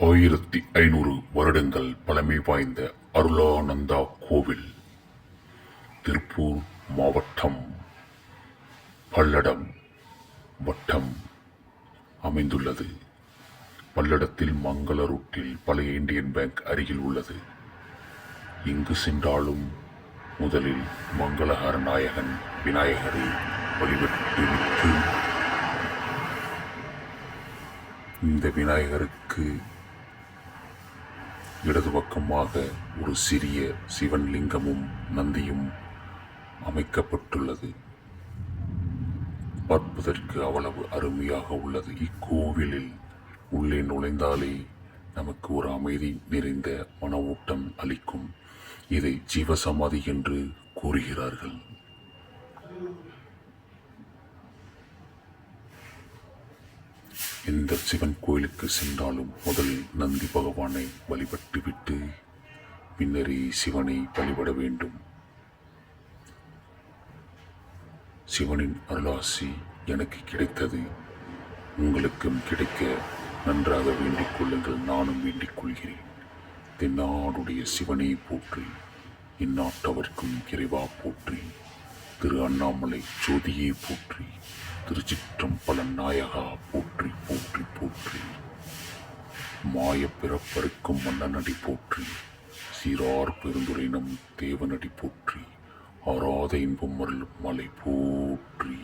ஆயிரத்தி ஐநூறு வருடங்கள் பழமை வாய்ந்த அருளானந்தா கோவில் திருப்பூர் மாவட்டம் பல்லடம் வட்டம் அமைந்துள்ளது. பல்லடத்தில் மங்கள ரூட்டில் பழைய இந்தியன் பேங்க் அருகில் உள்ளது. இங்கு சென்றாலும் முதலில் மங்களஹர நாயகன் விநாயகரை வழிபட்டு இந்த விநாயகருக்கு இடது பக்கமாக ஒரு சிறிய சிவன் லிங்கமும் நந்தியும் அமைக்கப்பட்டுள்ளது. பார்ப்பதற்கு அவ்வளவு அருமையாக உள்ளது. இக்கோவிலில் உள்ளே நுழைந்தாலே நமக்கு ஒரு அமைதி நிறைந்த மன ஊட்டம் அளிக்கும். இதை ஜீவசமாதி என்று கூறுகிறார்கள். எந்த சிவன் கோயிலுக்கு சென்றாலும் முதலில் நந்தி பகவானை வழிபட்டுவிட்டு பின்னரே சிவனை வழிபட வேண்டும். சிவனின் அருளாசி எனக்கு கிடைத்தது. உங்களுக்கும் கிடைக்க நன்றாக வேண்டிக் கொள்ளுங்கள். நானும் வேண்டிக் கொள்கிறேன். தென்னாடுடைய சிவனை போற்றி இந்நாட்டவர்க்கும் இறைவா போற்றி திரு அண்ணாமலை ஜோதியை போற்றி திருச்சிற்றம்பல நாயகா மாய பிறப்பறுக்கும் மன்னனடி போற்றி. சீரார் பெருந்துரைனம் தேவனடி போற்றி. ஆராத இன்பம் அருளும் மலை போற்றி.